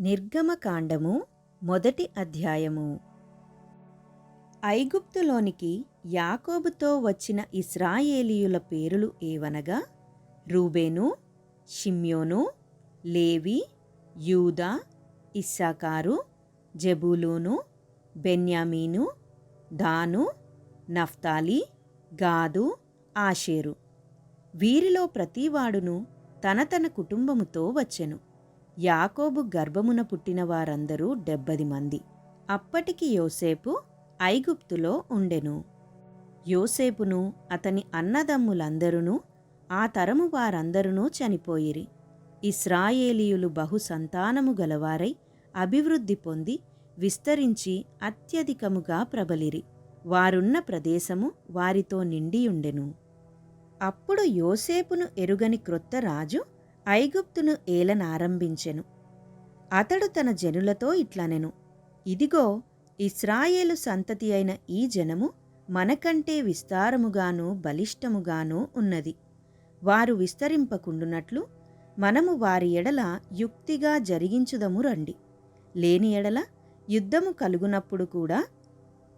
నిర్గమకాండము మొదటి అధ్యాయము. ఐగుప్తులోనికి యాకోబుతో వచ్చిన ఇస్రాయేలీయుల పేరులు ఏవనగా రూబేను షిమ్యోను లేవి యూదా ఇస్సాకారు జబూలూను బెన్యామీను దాను నఫ్తాలి గాదు ఆషేరు. వీరిలో ప్రతివాడును తన తన కుటుంబముతో వచ్చెను. యాకోబు గర్భమున పుట్టిన వారందరూ డెబ్బది మంది. అప్పటికి యోసేపు ఐగుప్తులో ఉండెను. యోసేపును అతని అన్నదమ్ములందరూ ఆ తరము వారందరూ చనిపోయిరి. ఇస్రాయేలీయులు బహు సంతానము గలవారై అభివృద్ధి పొంది విస్తరించి అత్యధికముగా ప్రబలిరి. వారున్న ప్రదేశము వారితో నిండియుండెను. అప్పుడు యోసేపును ఎరుగని క్రొత్త రాజు ఐగుప్తును ఏలనారంభించెను. అతడు తన జనులతో ఇట్లనెను ఇదిగో ఇస్రాయేలు సంతతి అయిన ఈ జనము మనకంటే విస్తారముగాను బలిష్టముగాను ఉన్నది. వారు విస్తరింపకుండునట్లు మనము వారి ఎడల యుక్తిగా జరిగించుదము రండి. లేని ఎడల యుద్ధము కలుగునప్పుడు కూడా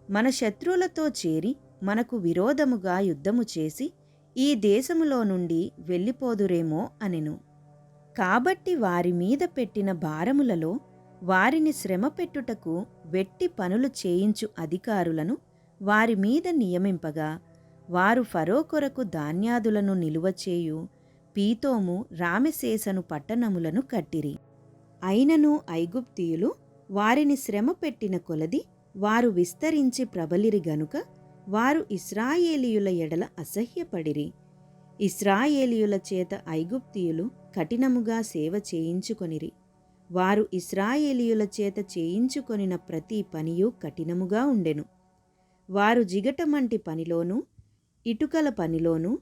మన శత్రువులతో చేరి మనకు విరోధముగా యుద్ధము చేసి ఈ దేశములో నుండి వెళ్ళిపోదురేమో అనెను. కాబట్టి వారి మీద పెట్టిన భారములలో వారిని శ్రమ పెట్టుటకు వెట్టి పనులు చేయించు అధికారులను వారి మీద నియమింపగా వారు ఫరో కొరకు ధాన్యాదులను నిలువచేయు పీతోము రామెసేసను పట్టణములను కట్టిరి. అయినను ఐగుప్తీయులు వారిని శ్రమ పెట్టిన కొలది వారు విస్తరించి ప్రబలిరి గనుక వారు ఇస్రాయేలీయుల ఎడల అసహ్యపడిరి. ఇస్రాయేలీయుల చేత ఐగుప్తీయులు కఠినముగా సేవ చేయించుకొనిరి. వారు ఇస్రాయేలీయుల చేత చేయించుకొనిన ప్రతి పనియు కఠినముగా ఉండెను. వారు జిగటమంటి పనిలోనూ ఇటుకల పనిలోనూ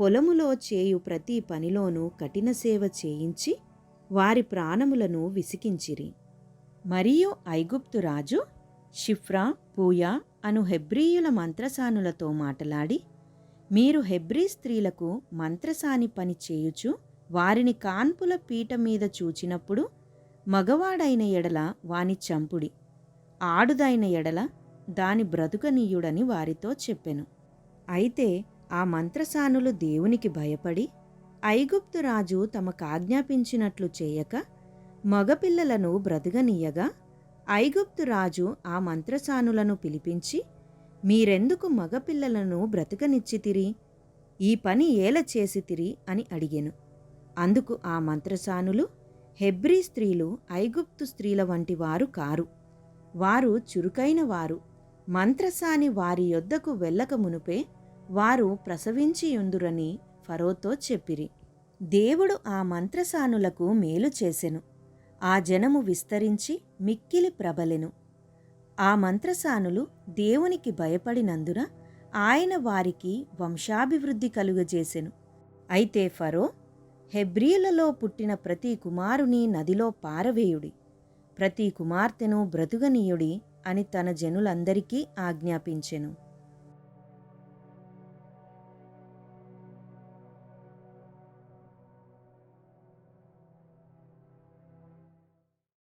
పొలములో చేయు ప్రతి పనిలోనూ కఠిన సేవ చేయించి వారి ప్రాణములను విసికించిరి. మరియు ఐగుప్తు రాజు షిఫ్రా పూయా అను హెబ్రీయుల మంత్రసానులతో మాటలాడి మీరు హెబ్రీ స్త్రీలకు మంత్రసాని పని చేయుచు వారిని కాన్పుల పీట మీద చూచినప్పుడు మగవాడైన ఎడల వాని చంపుడి. ఆడుదైన ఎడల దాని బ్రతుకనీయుడని వారితో చెప్పెను. అయితే ఆ మంత్రసానులు దేవునికి భయపడి ఐగుప్తు రాజు తమకాజ్ఞాపించినట్లు చేయక మగపిల్లలను బ్రతుకనీయగా ఐగుప్తు రాజు ఆ మంత్రసానులను పిలిపించి మీరెందుకు మగపిల్లలను బ్రతకనిచ్చితిరి? ఈ పని ఏల చేసితిరి? అని అడిగెను. అందుకు ఆ మంత్రసానులు హెబ్రీ స్త్రీలు ఐగుప్తు స్త్రీల వంటి వారు కారు. వారు చురుకైన వారు. మంత్రసాని వారి యొద్దకు వెళ్ళక మునుపే వారు ప్రసవించియుందురని ఫరోతో చెప్పిరి. దేవుడు ఆ మంత్రసానులకు మేలు చేసెను. ఆ జనము విస్తరించి మిక్కిలి ప్రబలెను. ఆ మంత్రసానులు దేవునికి భయపడినందున ఆయన వారికి వంశాభివృద్ధి కలుగజేసెను. అయితే ఫరో హెబ్రీలలో పుట్టిన ప్రతి కుమారుని నదిలో పారవేయుడి. ప్రతి కుమార్తెను బ్రతుగనీయుడి అని తన జనులందరికీ ఆజ్ఞాపించెను.